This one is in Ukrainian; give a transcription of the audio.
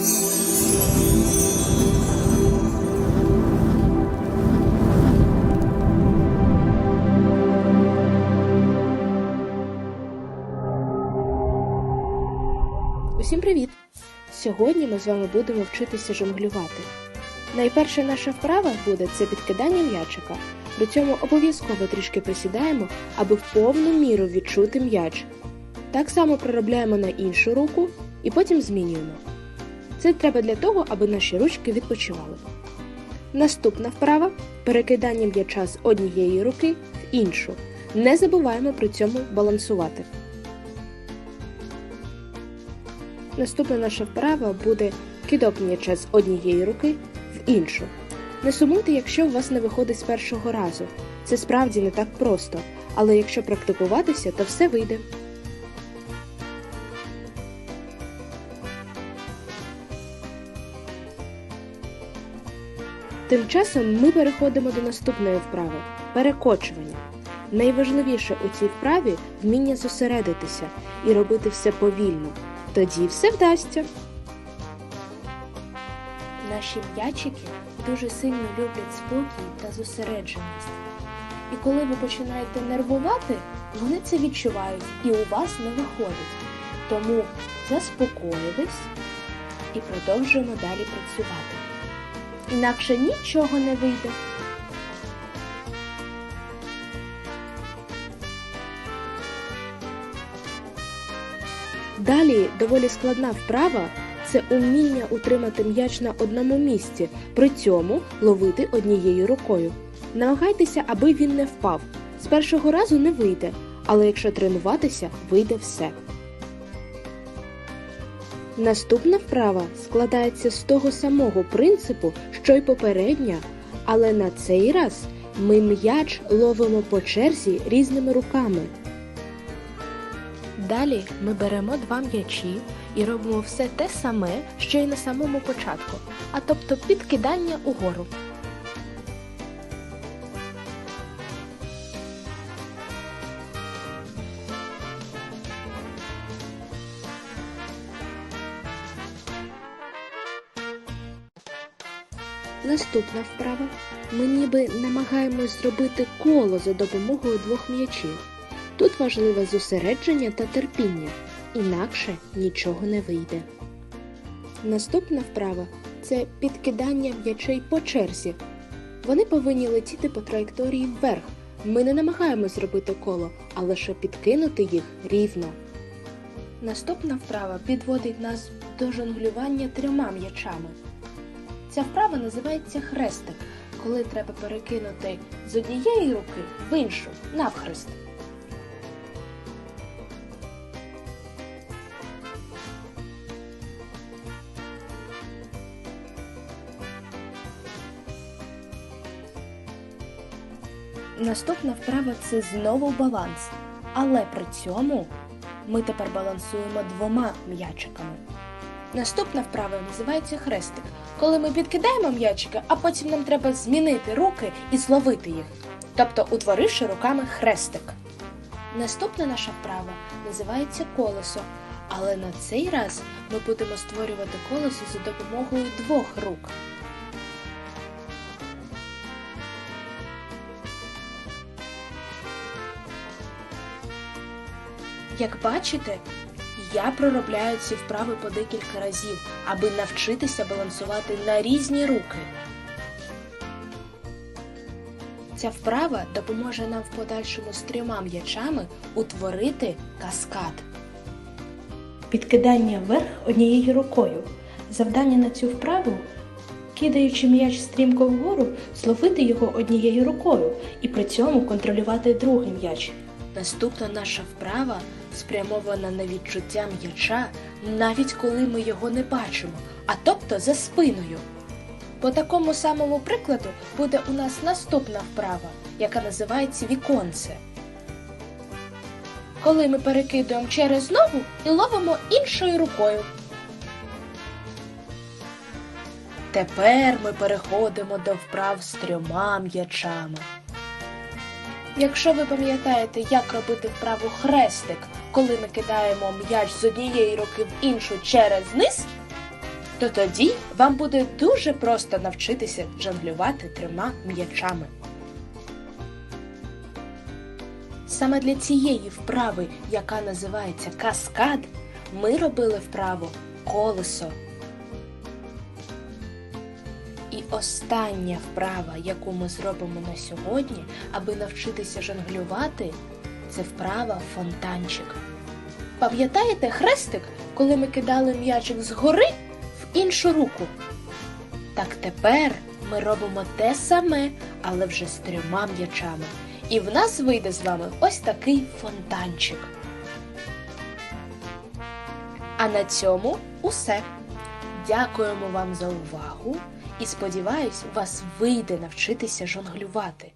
Усім привіт! Сьогодні ми з вами будемо вчитися жонглювати. Найперша наша вправа буде це підкидання м'ячика. При цьому обов'язково трішки присідаємо, аби в повну міру відчути м'яч. Так само проробляємо на іншу руку і потім змінюємо. Це треба для того, аби наші ручки відпочивали. Наступна вправа перекидання м'яча з однієї руки в іншу. Не забуваємо при цьому балансувати. Наступна наша вправа буде кидок м'яча з однієї руки в іншу. Не сумуйте, якщо у вас не виходить з першого разу. Це справді не так просто, але якщо практикуватися, то все вийде. Тим часом ми переходимо до наступної вправи перекочування. Найважливіше у цій вправі вміння зосередитися і робити все повільно. Тоді все вдасться. Наші м'ячики дуже сильно люблять спокій та зосередженість. І коли ви починаєте нервувати, вони це відчувають і у вас не виходить. Тому заспокоїлись і продовжуємо далі працювати. Інакше нічого не вийде. Далі доволі складна вправа це уміння утримати м'яч на одному місці, при цьому ловити однією рукою. Намагайтеся, аби він не впав. З першого разу не вийде, але якщо тренуватися, вийде все. Наступна вправа складається з того самого принципу, що й попередня, але на цей раз ми м'яч ловимо по черзі різними руками. Далі ми беремо два м'ячі і робимо все те саме, що й на самому початку, а тобто підкидання угору. Наступна вправа. Ми ніби намагаємось зробити коло за допомогою двох м'ячів. Тут важливе зосередження та терпіння, інакше нічого не вийде. Наступна вправа це підкидання м'ячей по черзі. Вони повинні летіти по траєкторії вверх. Ми не намагаємось зробити коло, а лише підкинути їх рівно. Наступна вправа підводить нас до жонглювання трьома м'ячами. Ця вправа називається хрестик, коли треба перекинути з однієї руки в іншу навхрест. Наступна вправа це знову баланс. Але при цьому ми тепер балансуємо двома м'ячиками. Наступна вправа називається хрестик, коли ми підкидаємо м'ячики, а потім нам треба змінити руки і зловити їх, тобто утворивши руками хрестик. Наступна наша вправа називається колесо, але на цей раз ми будемо створювати колесо за допомогою двох рук. Як бачите, я проробляю ці вправи по декілька разів, аби навчитися балансувати на різні руки. Ця вправа допоможе нам в подальшому з трьома м'ячами утворити каскад. Підкидання вверх однією рукою. Завдання на цю вправу кидаючи м'яч стрімко вгору, зловити його однією рукою і при цьому контролювати другий м'яч. Наступна наша вправа спрямована на відчуття м'яча, навіть коли ми його не бачимо, а тобто за спиною. По такому самому прикладу буде у нас наступна вправа, яка називається віконце. Коли ми перекидуємо через ногу і ловимо іншою рукою. Тепер ми переходимо до вправ з трьома м'ячами. Якщо ви пам'ятаєте, як робити вправу хрестик, коли ми кидаємо м'яч з однієї руки в іншу через низ, то тоді вам буде дуже просто навчитися жонглювати трьома м'ячами. Саме для цієї вправи, яка називається каскад, ми робили вправу колесо. І остання вправа, яку ми зробимо на сьогодні, аби навчитися жонглювати, це вправа фонтанчик. Пам'ятаєте хрестик, коли ми кидали м'ячик згори в іншу руку? Так тепер ми робимо те саме, але вже з трьома м'ячами. І в нас вийде з вами ось такий фонтанчик. А на цьому усе. Дякуємо вам за увагу і сподіваюсь, вас вийде навчитися жонглювати.